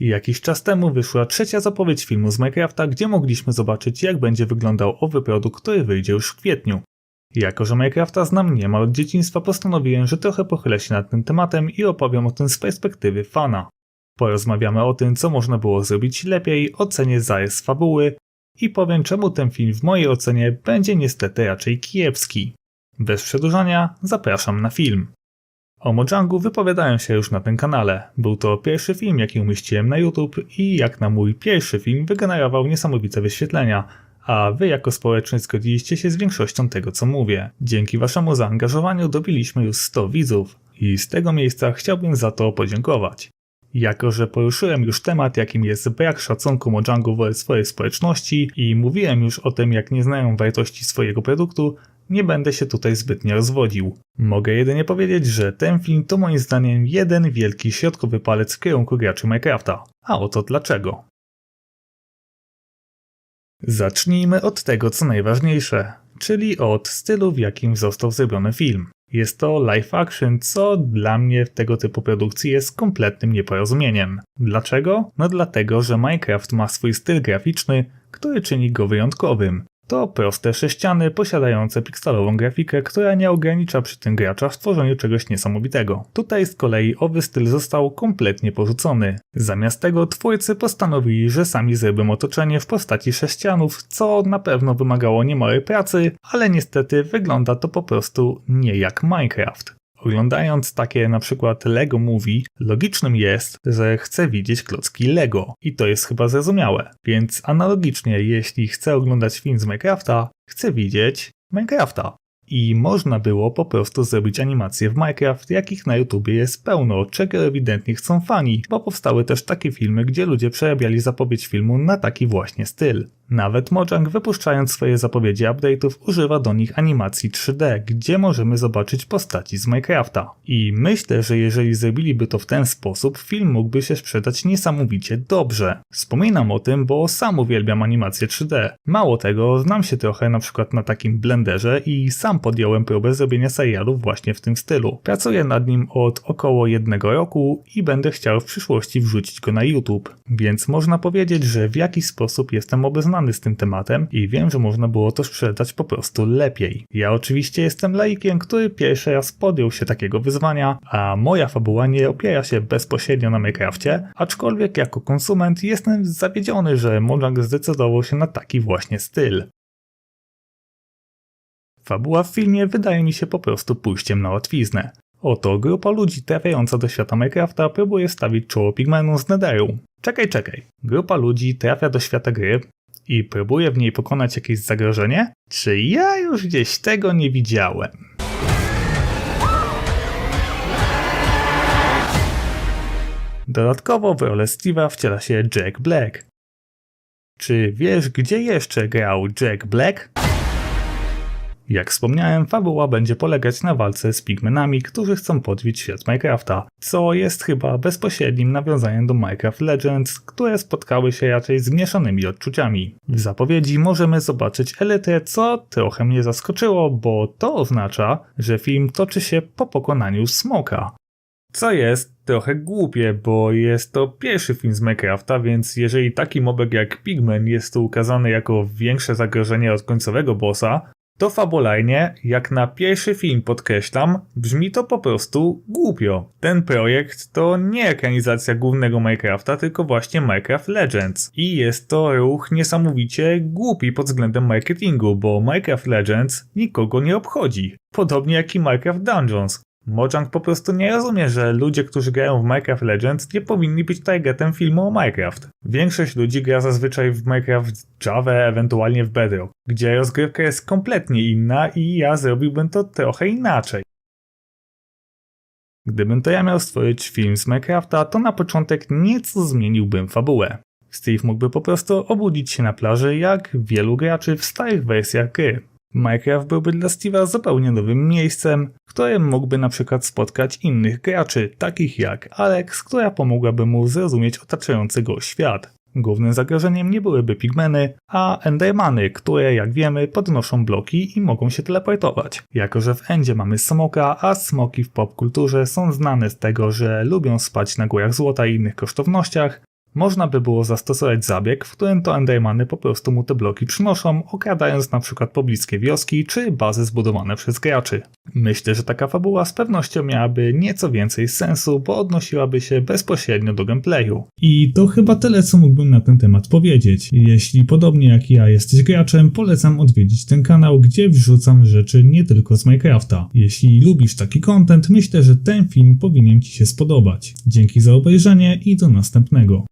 Jakiś czas temu wyszła trzecia zapowiedź filmu z Minecrafta, gdzie mogliśmy zobaczyć jak będzie wyglądał owy produkt, który wyjdzie już w kwietniu. Jako, że Minecrafta znam niemal od dzieciństwa, postanowiłem, że trochę pochylę się nad tym tematem i opowiem o tym z perspektywy fana. Porozmawiamy o tym, co można było zrobić lepiej, ocenię zarys fabuły i powiem, czemu ten film w mojej ocenie będzie niestety raczej kiepski. Bez przedłużania, zapraszam na film. O Mojangu wypowiadałem się już na tym kanale. Był to pierwszy film, jaki umieściłem na YouTube i jak na mój pierwszy film wygenerował niesamowite wyświetlenia, a wy jako społeczność zgodziliście się z większością tego, co mówię. Dzięki waszemu zaangażowaniu dobiliśmy już 100 widzów i z tego miejsca chciałbym za to podziękować. Jako, że poruszyłem już temat, jakim jest brak szacunku Mojangu wobec swojej społeczności i mówiłem już o tym, jak nie znają wartości swojego produktu, nie będę się tutaj zbytnio rozwodził. Mogę jedynie powiedzieć, że ten film to moim zdaniem jeden wielki środkowy palec w kierunku graczy Minecrafta. A oto dlaczego. Zacznijmy od tego, co najważniejsze, czyli od stylu, w jakim został zrobiony film. Jest to live action, co dla mnie w tego typu produkcji jest kompletnym nieporozumieniem. Dlaczego? No dlatego, że Minecraft ma swój styl graficzny, który czyni go wyjątkowym. To proste sześciany posiadające pikselową grafikę, która nie ogranicza przy tym gracza w tworzeniu czegoś niesamowitego. Tutaj z kolei owy styl został kompletnie porzucony. Zamiast tego twórcy postanowili, że sami zrobią otoczenie w postaci sześcianów, co na pewno wymagało niemałej pracy, ale niestety wygląda to po prostu nie jak Minecraft. Oglądając takie na przykład Lego Movie, logicznym jest, że chcę widzieć klocki Lego. I to jest chyba zrozumiałe. Więc analogicznie, jeśli chcę oglądać film z Minecrafta, chcę widzieć Minecrafta. I można było po prostu zrobić animacje w Minecraft, jakich na YouTubie jest pełno, czego ewidentnie chcą fani, bo powstały też takie filmy, gdzie ludzie przerabiali zapowiedź filmu na taki właśnie styl. Nawet Mojang wypuszczając swoje zapowiedzi update'ów używa do nich animacji 3D, gdzie możemy zobaczyć postaci z Minecrafta. I myślę, że jeżeli zrobiliby to w ten sposób, film mógłby się sprzedać niesamowicie dobrze. Wspominam o tym, bo sam uwielbiam animację 3D. Mało tego, znam się trochę na przykład na takim blenderze i sam podjąłem próbę zrobienia serialu właśnie w tym stylu. Pracuję nad nim od około jednego roku i będę chciał w przyszłości wrzucić go na YouTube. Więc można powiedzieć, że w jakiś sposób jestem obeznany z tym tematem i wiem, że można było to sprzedać po prostu lepiej. Ja oczywiście jestem laikiem, który pierwszy raz podjął się takiego wyzwania, a moja fabuła nie opiera się bezpośrednio na Minecrafcie, aczkolwiek jako konsument jestem zawiedziony, że Mojang zdecydował się na taki właśnie styl. Fabuła w filmie wydaje mi się po prostu pójściem na łatwiznę. Oto grupa ludzi trafiająca do świata Minecrafta próbuje stawić czoło pigmenom z Netheru. Czekaj, czekaj. Grupa ludzi trafia do świata gry i próbuje w niej pokonać jakieś zagrożenie? Czy ja już gdzieś tego nie widziałem? Dodatkowo w rolę Steve'a wciela się Jack Black. Czy wiesz, gdzie jeszcze grał Jack Black? Jak wspomniałem, fabuła będzie polegać na walce z pigmenami, którzy chcą podbić świat Minecrafta, co jest chyba bezpośrednim nawiązaniem do Minecraft Legends, które spotkały się raczej z mieszanymi odczuciami. W zapowiedzi możemy zobaczyć Elytrę, co trochę mnie zaskoczyło, bo to oznacza, że film toczy się po pokonaniu Smoka. Co jest trochę głupie, bo jest to pierwszy film z Minecrafta, więc jeżeli taki mobek jak Pigman jest tu ukazany jako większe zagrożenie od końcowego bossa, to fabularnie, jak na pierwszy film podkreślam, brzmi to po prostu głupio. Ten projekt to nie ekranizacja głównego Minecrafta, tylko właśnie Minecraft Legends. I jest to ruch niesamowicie głupi pod względem marketingu, bo Minecraft Legends nikogo nie obchodzi. Podobnie jak i Minecraft Dungeons. Mojang po prostu nie rozumie, że ludzie, którzy grają w Minecraft Legends nie powinni być targetem filmu o Minecraft. Większość ludzi gra zazwyczaj w Minecraft Java, ewentualnie w Bedrock, gdzie rozgrywka jest kompletnie inna i ja zrobiłbym to trochę inaczej. Gdybym to ja miał stworzyć film z Minecrafta, to na początek nieco zmieniłbym fabułę. Steve mógłby po prostu obudzić się na plaży jak wielu graczy w starych wersjach gry. Minecraft byłby dla Steve'a zupełnie nowym miejscem, w którym mógłby na przykład spotkać innych graczy, takich jak Alex, która pomogłaby mu zrozumieć otaczający go świat. głównym zagrożeniem nie byłyby pigmeny, a endermany, które jak wiemy podnoszą bloki i mogą się teleportować. Jako, że w endzie mamy smoka, a smoki w popkulturze są znane z tego, że lubią spać na górach złota i innych kosztownościach, można by było zastosować zabieg, w którym to endermany po prostu mu te bloki przynoszą, okradając na przykład pobliskie wioski czy bazy zbudowane przez graczy. Myślę, że taka fabuła z pewnością miałaby nieco więcej sensu, bo odnosiłaby się bezpośrednio do gameplayu. I to chyba tyle, co mógłbym na ten temat powiedzieć. Jeśli podobnie jak ja jesteś graczem, polecam odwiedzić ten kanał, gdzie wrzucam rzeczy nie tylko z Minecrafta. Jeśli lubisz taki content, myślę, że ten film powinien Ci się spodobać. Dzięki za obejrzenie i do następnego.